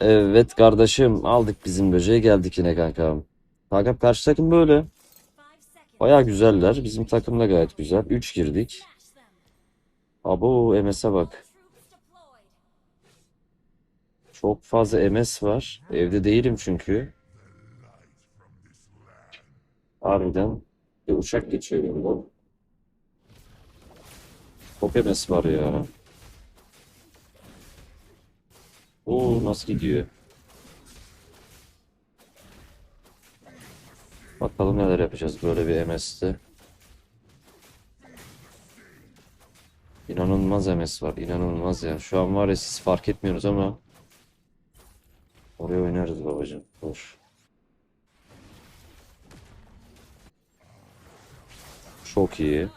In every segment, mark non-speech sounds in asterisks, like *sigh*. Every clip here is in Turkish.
Evet kardeşim aldık bizim böceği geldik yine kankam. Kankam karşı takım böyle. Baya güzeller. Bizim takım da gayet güzel. 3 girdik. Abo MS'e bak. Çok fazla MS var. Evde değilim çünkü. Harbiden bir uçak geçiyor yanımda. Çok MS var ya. Oo nasıl gidiyor? Bakalım neler yapacağız böyle bir MS'de. İnanılmaz MS var. inanılmaz ya. Şu an var ya siz fark etmiyorsunuz ama oraya oynarız babacığım. Dur. Çok iyi.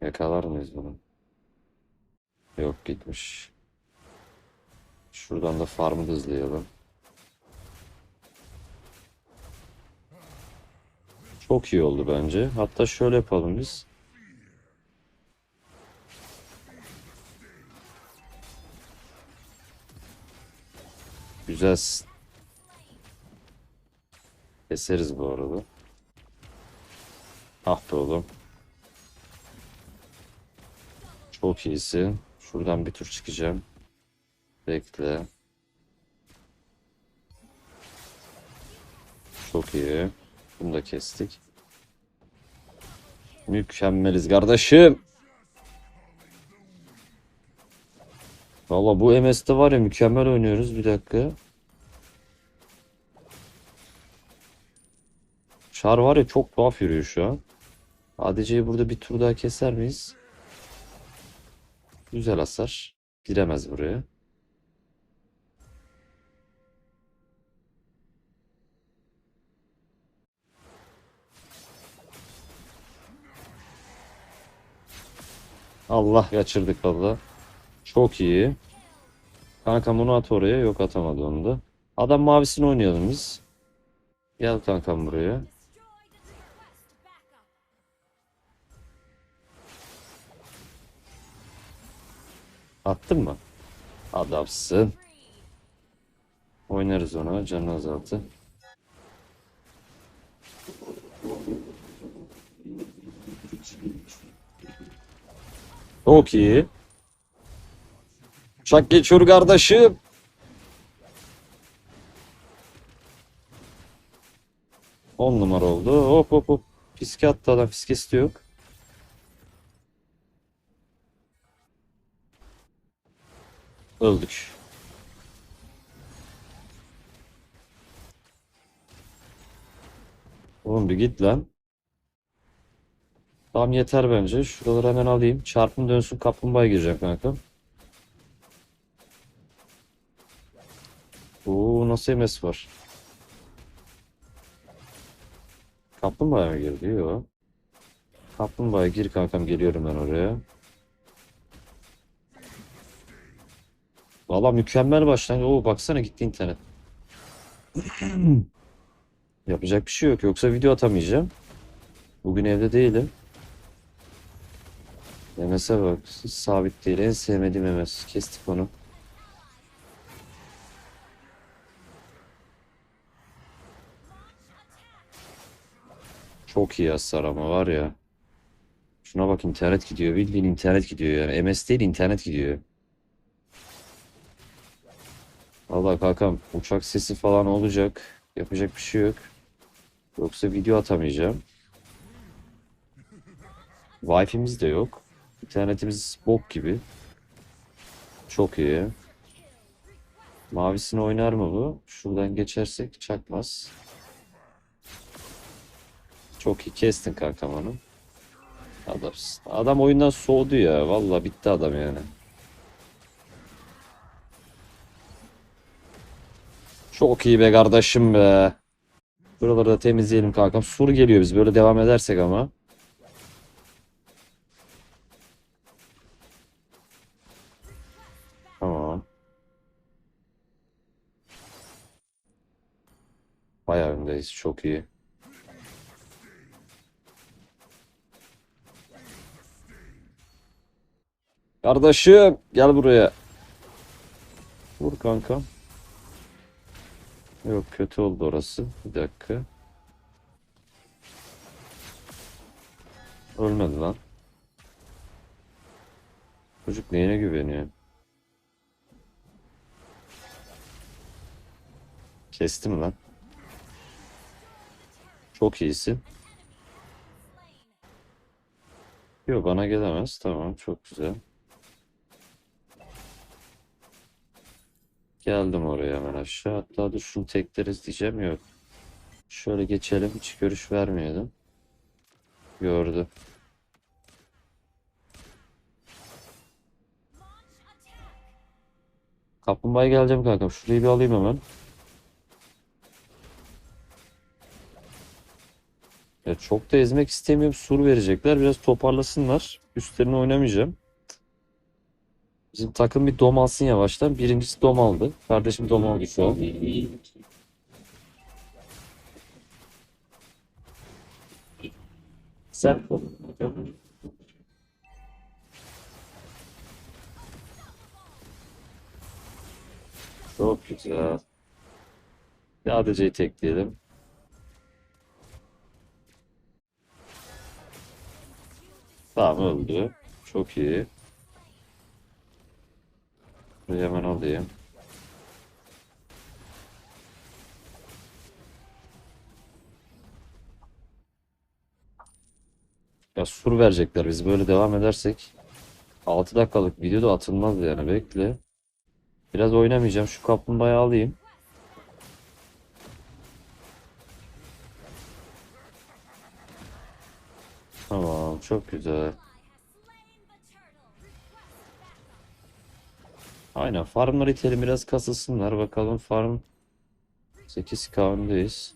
Yakalar mıyız bunu? Yok gitmiş. Şuradan da farmı hızlayalım. Çok iyi oldu bence. Hatta şöyle yapalım biz. Güzelsin. Keseriz bu arada. Ah be oğlum. Çok iyisin. Şuradan bir tur çıkacağım. Bekle. Çok iyi. Bunu da kestik. Mükemmeliz kardeşim. Valla bu MS'de var ya mükemmel oynuyoruz. Bir dakika. Char var ya çok tuhaf yürüyor şu an. ADC'yi burada bir tur daha keser miyiz? Güzel hasar. Giremez buraya. Allah kaçırdık valla. Çok iyi. Kankam bunu at oraya. Yok atamadı onu da. Adam mavisini oynayalım biz. Gel kankam buraya. Attın mı? Adamsın. Oynarız ona. Canını azaltı. Çok iyi. Uçak geçiyor kardeşim. On numara oldu. Hop hop hop. Fiske attı adam. Fiskesi de yok. Öldük. Oğlum bir git lan. Tamam yeter bence. Şuraları hemen alayım. Çarpım dönsün kaplumbağaya gireceğim kanka. Oo nasıl MS var? Kaplumbağaya mı girdi? Yok. Kaplumbağaya gir kankam geliyorum ben oraya. Valla mükemmel başlangıç. Oo baksana gitti internet. *clears throat* Yapacak bir şey yok. Yoksa video atamayacağım. Bugün evde değilim. MS'e bak. Sabit değil. En sevmediğim MS. Kestik onu. Çok iyi hasar ama var ya. Şuna bak internet gidiyor. Bildiğin internet gidiyor yani. MS değil internet gidiyor. Vallahi kankam uçak sesi falan olacak. Yapacak bir şey yok. Yoksa video atamayacağım. Wi-Fi'miz de yok. İnternetimiz bok gibi. Çok iyi. Mavisini oynar mı bu? Şuradan geçersek çakmaz. Çok iyi kestin kankam onu. Adamsın. Adam oyundan soğudu ya. Vallahi bitti adam yani. Çok iyi be kardeşim be. Buraları da temizleyelim kankam. Sur geliyor biz böyle devam edersek ama. Tamam. Bayağı öndeyiz. Çok iyi. Kardeşim gel buraya. Vur kanka. Yok kötü oldu orası. Bir dakika. Ölmedi lan. Çocuk neyine güveniyor? Kestim lan. Çok iyisin. Yok bana gelemez. Tamam çok güzel. Geldim oraya hemen aşağı. Hatta dur şunu tekleriz diyeceğim yok. Şöyle geçelim. Hiç görüş vermeyelim. Gördü. Kaplumbağaya geleceğim kankam. Şurayı bir alayım hemen. Ya çok da ezmek istemiyorum. Sur verecekler. Biraz toparlasınlar. Üstlerine oynamayacağım. Bizim takım bir dom alsın yavaştan. Birincisi dom aldı. Kardeşim dom aldı şu an. Sen Çok güzel. Bir ADC'yi tekleyelim. Tamam öldü. Çok iyi. Burayı hemen alayım. Ya sur verecekler. Biz böyle devam edersek 6 dakikalık video da atılmaz yani. Bekle. Biraz oynamayacağım. Şu kaplumbağayı alayım. Tamam. Çok güzel. Aynen. Farmları itelim. Biraz kasılsınlar. Bakalım farm 8k öndeyiz.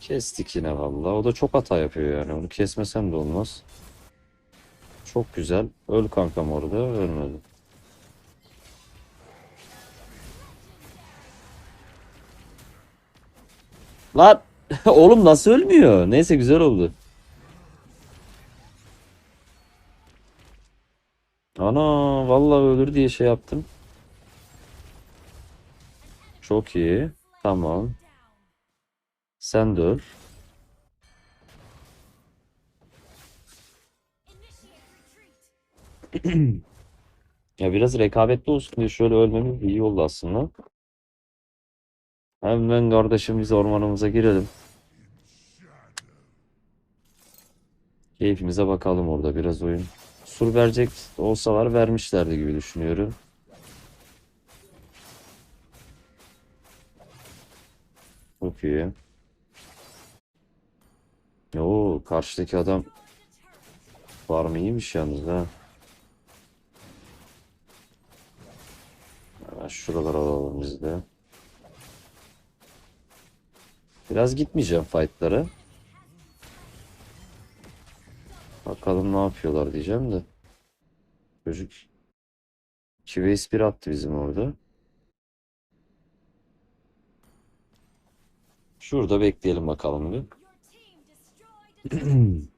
Kestik yine valla. O da çok hata yapıyor yani. Onu kesmesem de olmaz. Çok güzel. Öl kankam orada. Ölmedi. Lan! *laughs* Oğlum nasıl ölmüyor? Neyse güzel oldu. Ana vallahi ölür diye şey yaptım. Çok iyi. Tamam. Sen de. *clears throat* Ya biraz rekabetli olsun diye şöyle ölmemiz iyi oldu aslında. Hemen kardeşim biz ormanımıza girelim. Keyfimize bakalım orada biraz oyun. Sur verecek olsalar vermişlerdi gibi düşünüyorum. Çok iyi. Oo, karşıdaki adam farm iyiymiş yalnız ha. Hemen şuralara alalım biz de. Biraz gitmeyeceğim fightlara. Bakalım ne yapıyorlar diyeceğim de. Çocuk 2 vs 1 attı bizim orada. Şurada bekleyelim bakalım bir. *clears throat*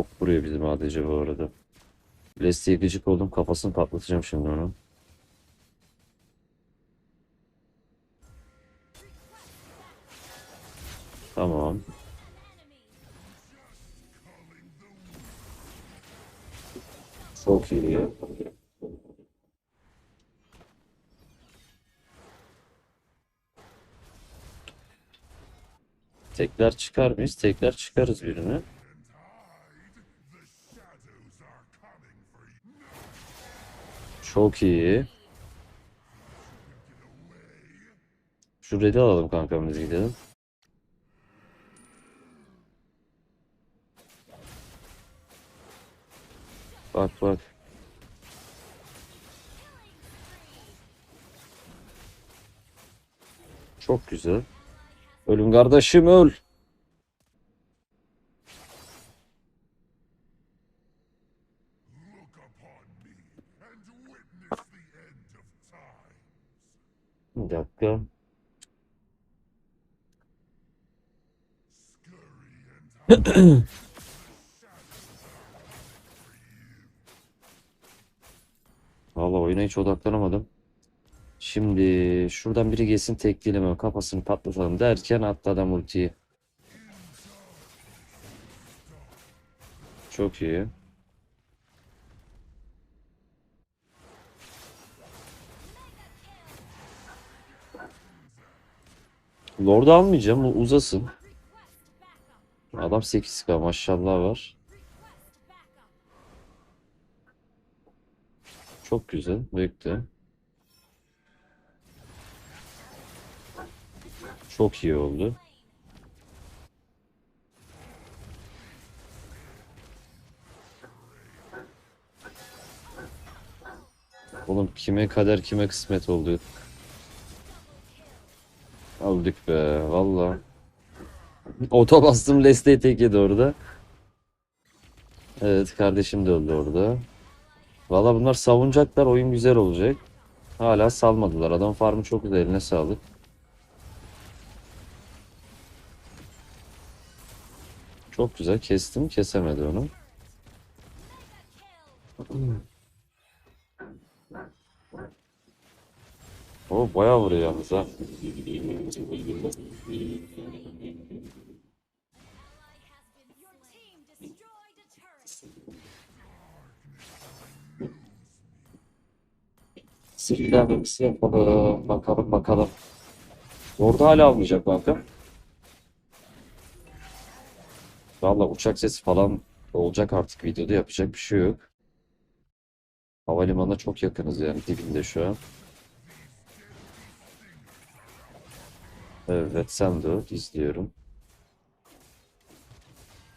Çok vuruyor bizim ADC bu arada. Leslie'ye gıcık oldum. Kafasını patlatacağım şimdi onu. Tamam. Çok iyi. Tekrar çıkar mıyız? Tekrar çıkarız birini. Çok iyi. Şu red'i alalım kankamız gidelim. Bak bak. Çok güzel. Ölüm kardeşim öl. Bir dakika. *coughs* Vallahi oyuna hiç odaklanamadım. Şimdi şuradan biri gelsin tekleyelim hemen kafasını patlatalım derken attı adam ultiyi. Çok iyi. Lord'u almayacağım. Uzasın. Adam 8k maşallah var. Çok güzel. Bekle. Çok iyi oldu. Oğlum kime kader kime kısmet oldu. Aldık be valla. Ota bastım Leslie'yi tek yedi orada. Evet kardeşim de öldü orada. Valla bunlar savunacaklar oyun güzel olacak. Hala salmadılar. Adam farmı çok güzel eline sağlık. Çok güzel kestim kesemedi onu. O bayağı vuruyor yalnız ha. Sirklenmemizi yapalım. Bakalım bakalım. Orada hala almayacak banka. Valla uçak sesi falan olacak artık videoda yapacak bir şey yok. Havalimanına çok yakınız yani dibinde şu an. Evet sen de öl, izliyorum.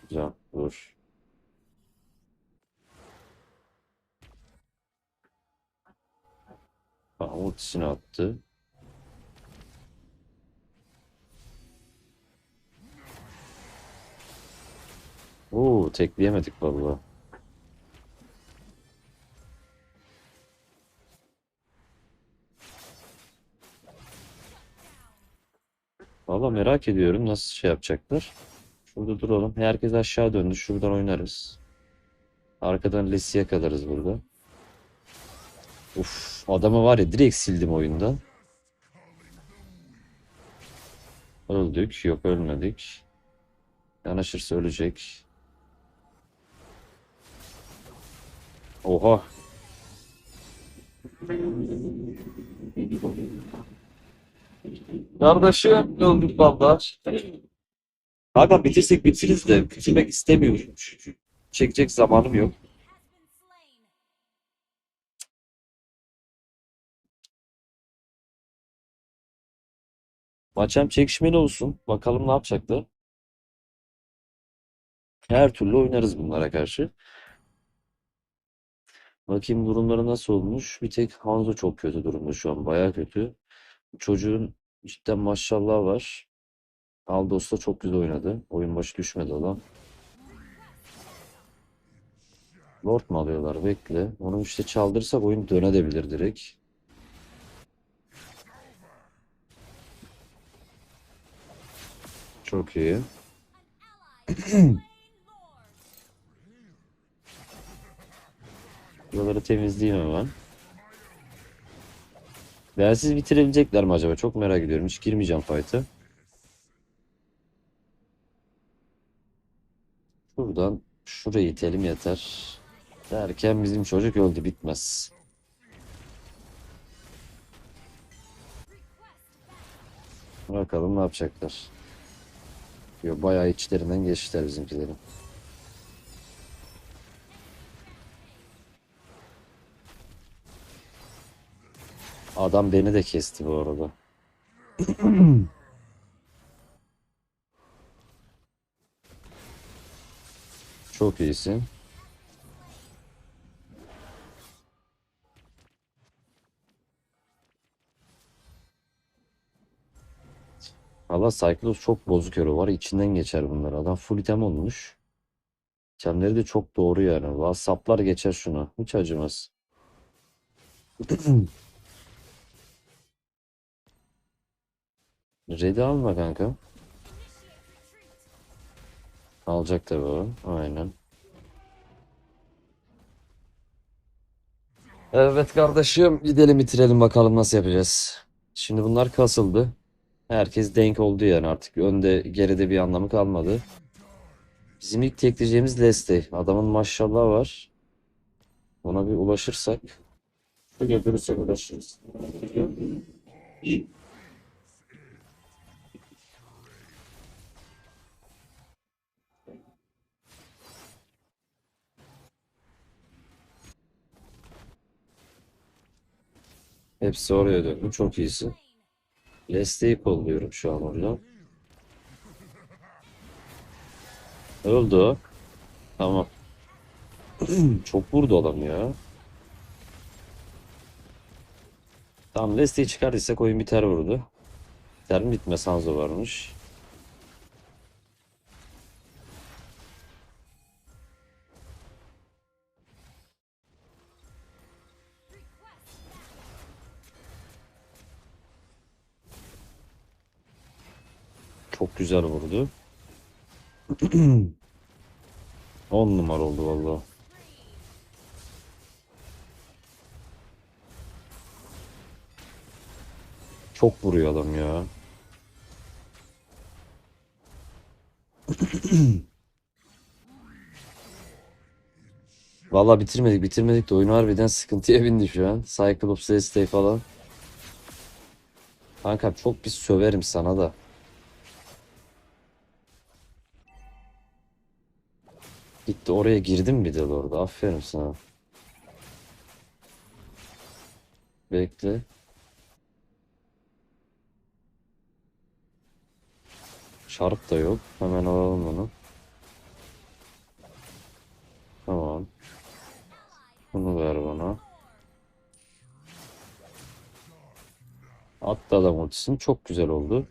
Güzel dur. Ha, ultisini attı. Oo, tekleyemedik vallahi. Merak ediyorum nasıl şey yapacaklar. Şurada duralım. Herkes aşağı döndü. Şuradan oynarız. Arkadan Lesi'ye yakalarız burada. Uf, adamı var ya direkt sildim oyundan. Öldük. Yok ölmedik. Yanaşırsa ölecek. Oha. Kardeşim öldük valla. Kanka bitirsek bitiririz de bitirmek istemiyorum çünkü. Çekecek zamanım yok. Has been slain. Maç hem çekişmeli olsun. Bakalım ne yapacaklar. Her türlü oynarız bunlara karşı. Bakayım durumları nasıl olmuş. Bir tek Hanzo çok kötü durumda şu an. Baya kötü. Çocuğun cidden maşallah var. Aldos da çok güzel oynadı. Oyun başı düşmedi adam. Lord mu alıyorlar? Bekle. Onu işte çaldırırsak oyun dönebilir direkt. Çok iyi. *clears throat* Buraları temizleyeyim hemen. Bensiz bitirebilecekler mi acaba? Çok merak ediyorum. Hiç girmeyeceğim fight'a. Şuradan şurayı itelim yeter. Derken bizim çocuk öldü bitmez. Bakalım ne yapacaklar. Yo, bayağı içlerinden geçtiler bizimkilerin. Adam beni de kesti bu arada. *clears throat* Çok iyisin. Valla Cyclops çok bozuk hero var. İçinden geçer bunlar. Adam full item olmuş. İtemleri de çok doğru yani. Valla saplar geçer şuna. Hiç acımaz. *clears throat* Red'i alma kanka. Alacak tabii o. Aynen. Evet kardeşim gidelim bitirelim bakalım nasıl yapacağız. Şimdi bunlar kasıldı. Herkes denk oldu yani artık önde geride bir anlamı kalmadı. Bizim ilk tekleyeceğimiz Leste. Adamın maşallah var. Ona bir ulaşırsak. Şöyle görürsek ulaşırız. Hepsi oraya döndü. Çok iyisi. Leste'yi kolluyorum şu an orada. Öldü o. Tamam. *clears throat* Çok vurdu adam ya. Tamam Leste'yi çıkardıysak oyun biter vurdu. Biter mi bitmez Hanzo varmış. Güzel vurdu. *clears throat* 10 numara oldu valla. Çok vuruyor adam ya. *clears throat* Valla bitirmedik bitirmedik de oyun harbiden sıkıntıya bindi şu an. Cyclops Stay falan. Kanka çok bir söverim sana da. Gitti oraya girdim bir de orada. Aferin sana. Bekle. Şarp da yok. Hemen alalım onu. Tamam. Bunu ver bana. Attı adam ultisini. Çok güzel oldu.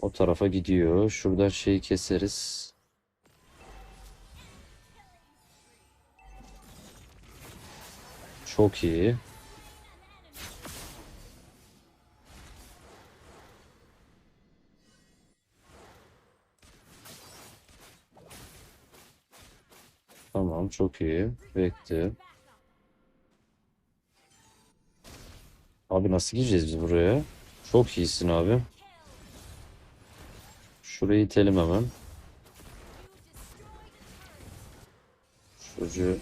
O tarafa gidiyor. Şuradan şeyi keseriz. Çok iyi. Tamam, çok iyi. Bekle. Abi nasıl gireceğiz biz buraya? Çok iyisin abi. Şurayı itelim hemen. Çocuğu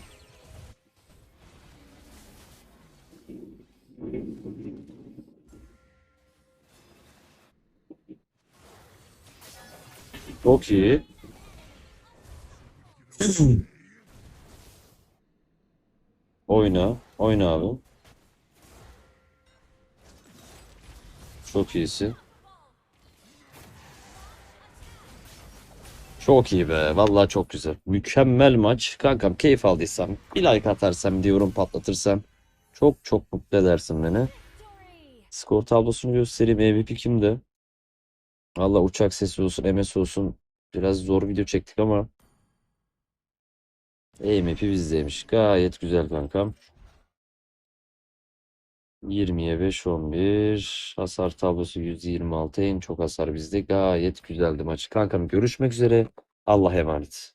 Çok iyi. Oyna. Oyna abi. Çok iyisin. Çok iyi be. Vallahi çok güzel. Mükemmel maç. Kankam keyif aldıysam, bir like atarsam, diyorum patlatırsam çok çok mutlu edersin beni. Skor tablosunu göstereyim. MVP kimde? Valla uçak sesi olsun, MS olsun. Biraz zor video çektik ama MVP bizdeymiş. Gayet güzel kankam. 20'ye 5 11. Hasar tablosu 126. En çok hasar bizde. Gayet güzeldi maç. Kankam görüşmek üzere. Allah'a emanet.